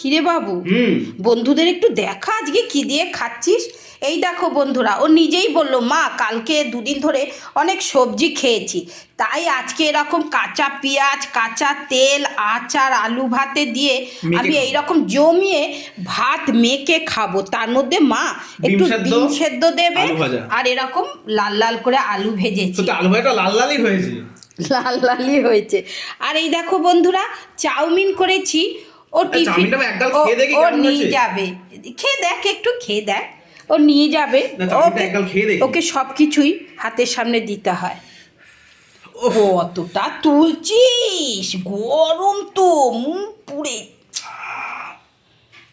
কিরে বাবু? হুম। বন্ধুদের একটু দেখা আজকে কি দিয়ে খাচ্ছিস? এই দেখো বন্ধুরা ও নিজেই বলল মা কালকে দুদিন ধরে অনেক সবজি খেয়েছি। তাই আজকে এরকম কাঁচা পেঁয়াজ কাঁচা তেল আচার আলু ভাতে দিয়ে আমি। এইরকম জমিয়ে ভাত মেখে খাব। তার মধ্যে মা একটু সেদ্ধ, ডিম সেদ্ধ দেবে আর এরকম লাল লাল করে আলু ভেজেছি। আলু ভাইটা লাল লালই হয়েছে। লাল লালই হয়েছে। আর এই দেখো বন্ধুরা চাউমিন করেছি। ও টিফিন একগাল ও- নিয়ে যাবে। খেয়ে দেখ একটু খেয়ে দেখ। ও নিয়ে যাবে। ওকে সব কিছুই হাতের সামনে দিতে হয়। ও অতটা তুলছিস। গরম তো মুখ পুড়ে।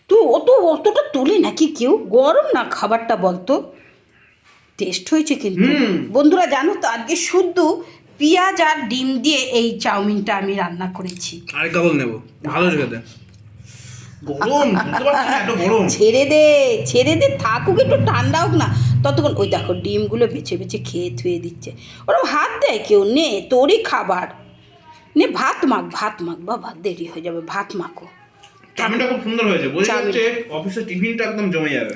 তুই অত অতটা তুলে নাকি কেউ? গরম না খাবারটা বলতো? টেস্ট হয়েছে কিন্তু। বন্ধুরা জানো তো আজকে শুদ্ধ পেঁয়াজ আর ডিম দিয়ে এই চাউমিনটা আমি রান্না করেছি। আরেক নেব। ভালো খেতে। গরম এত গরম। ছেড়ে দে ছেড়ে দে, থাকুক, একটু ঠান্ডা হোক না। ততক্ষণ, ওই দেখো, ডিমগুলো বেছে বেছে খেয়ে থুয়ে দিচ্ছে। ওরকম হাত দেয় কেউ? নে, তোরই খাবার। নে, ভাত মাখ ভাত মাখ, বাবা, দেরি হয়ে যাবে, ভাত মাখো। চাউমিনটা খুব সুন্দর হয়েছে। বোঝা যাচ্ছে অফিসের টিফিনটা একদম জমে যাবে।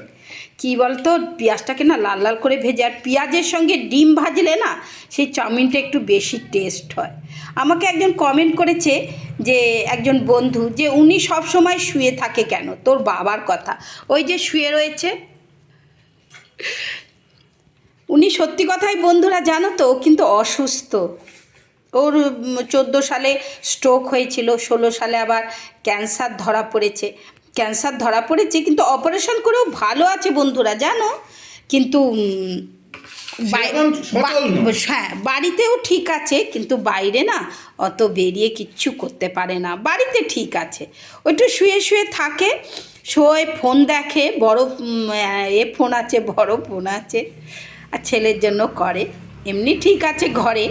কি বলতো পেঁয়াজটাকে না লাল লাল করে ভেজে আর পেঁয়াজের সঙ্গে ডিম ভাজলে না সেই চাউমিনটা একটু বেশি টেস্ট হয়। আমাকে একজন কমেন্ট করেছে যে একজন বন্ধু যে উনি সব সময় শুয়ে থাকে কেন? তোর বাবার কথা। ওই যে শুয়ে রয়েছে। উনি সত্যি কথাই বন্ধুরা জানো তো কিন্তু অসুস্থ। ওর চোদ্দ সালে স্ট্রোক হয়েছিল ষোলো সালে আবার ক্যান্সার ধরা পড়েছে। ক্যান্সার ধরা পড়েছে কিন্তু অপারেশন করেও ভালো আছে বন্ধুরা জানো? কিন্তু হ্যাঁ বাড়িতেও ঠিক আছে কিন্তু বাইরে না অত বেরিয়ে কিচ্ছু করতে পারে না। বাড়িতে ঠিক আছে। ওইটু শুয়ে শুয়ে থাকে শোয় ফোন দেখে বড় এ ফোন আছে বড় ফোন আছে আর ছেলের জন্য করে। এমনি ঠিক আছে ঘরে।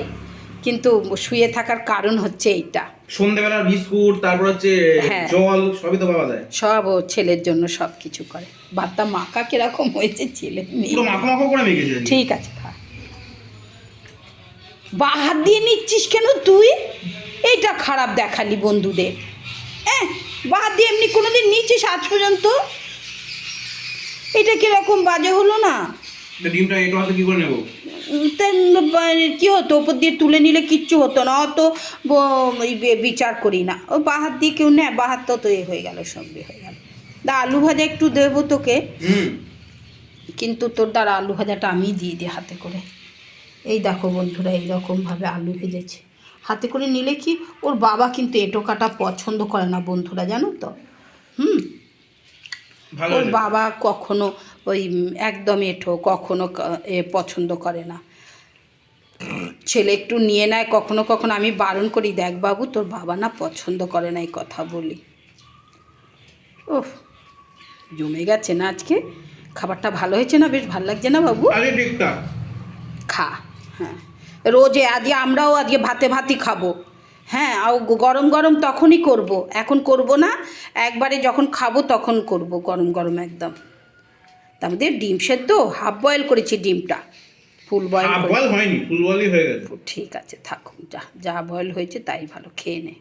কিন্তু শুয়ে থাকার কারণ হচ্ছে এইটা। সন্ধ্যেবেলার বিস্কুট তারপর হচ্ছে হ্যাঁ। জল সবই তো পাওয়া যায়। সব ও ছেলের জন্য সব কিছু করে বার্তা মাকা কীরকম হয়েছে ছেলে পুরো মাখো মাখো করে মেখেছে। ঠিক আছে খা। বা হাত দিয়ে নিচ্ছিস কেন তুই? এইটা খারাপ দেখালি বন্ধুদের। হ্যাঁ বা হাত দিয়ে এমনি কোনোদিন নিচ্ছিস আজ পর্যন্ত? এটা কীরকম বাজে হলো না? ডিমটা একটু হাতে কি করে নেব? কি হতো? ওপর দিয়ে তুলে নিলে কিচ্ছু হতো না। অত বিচার করি না। ও বা হাত দিয়ে কেউ নেয় বা হাত তো এ হয়ে গেল সঙ্গে হয়ে গেল। দা আলু ভাজা একটু দেবো তোকে। কিন্তু তোর দ্বারা আলু ভাজাটা আমি দিয়ে দিই হাতে করে। এই দেখো বন্ধুরা এইরকমভাবে আলু ভেজেছে। হাতে করে নিলে কি? ওর বাবা কিন্তু এটো কাটা পছন্দ করে না বন্ধুরা জানো তো? হুম? ওর বাবা কখনো ওই একদম এঠো কখনো এ পছন্দ করে না। ছেলে একটু নিয়ে নেয় কখনো কখনো আমি বারণ করি দেখ বাবু তোর বাবা না পছন্দ করে না এই কথা বলি। ওহ জমে গেছে না আজকে? খাবারটা ভালো হয়েছে না? বেশ ভালো লাগছে না বাবু? খা হ্যাঁ। রোজে আজকে আমরাও আজকে ভাতে ভাতই খাব। হ্যাঁ আর গরম গরম তখনই করব। এখন করব না একবারে যখন খাব তখন করব গরম গরম একদম। তার মধ্যে ডিম সেদ্ধ হাফ বয়েল করেছি ডিমটা। ফুল বয়েল হয়নি ফুল বয়েলই হয়ে গেছে। ঠিক আছে থাকুন যা যা বয়েল হয়েছে তাই ভালো খেয়ে নে।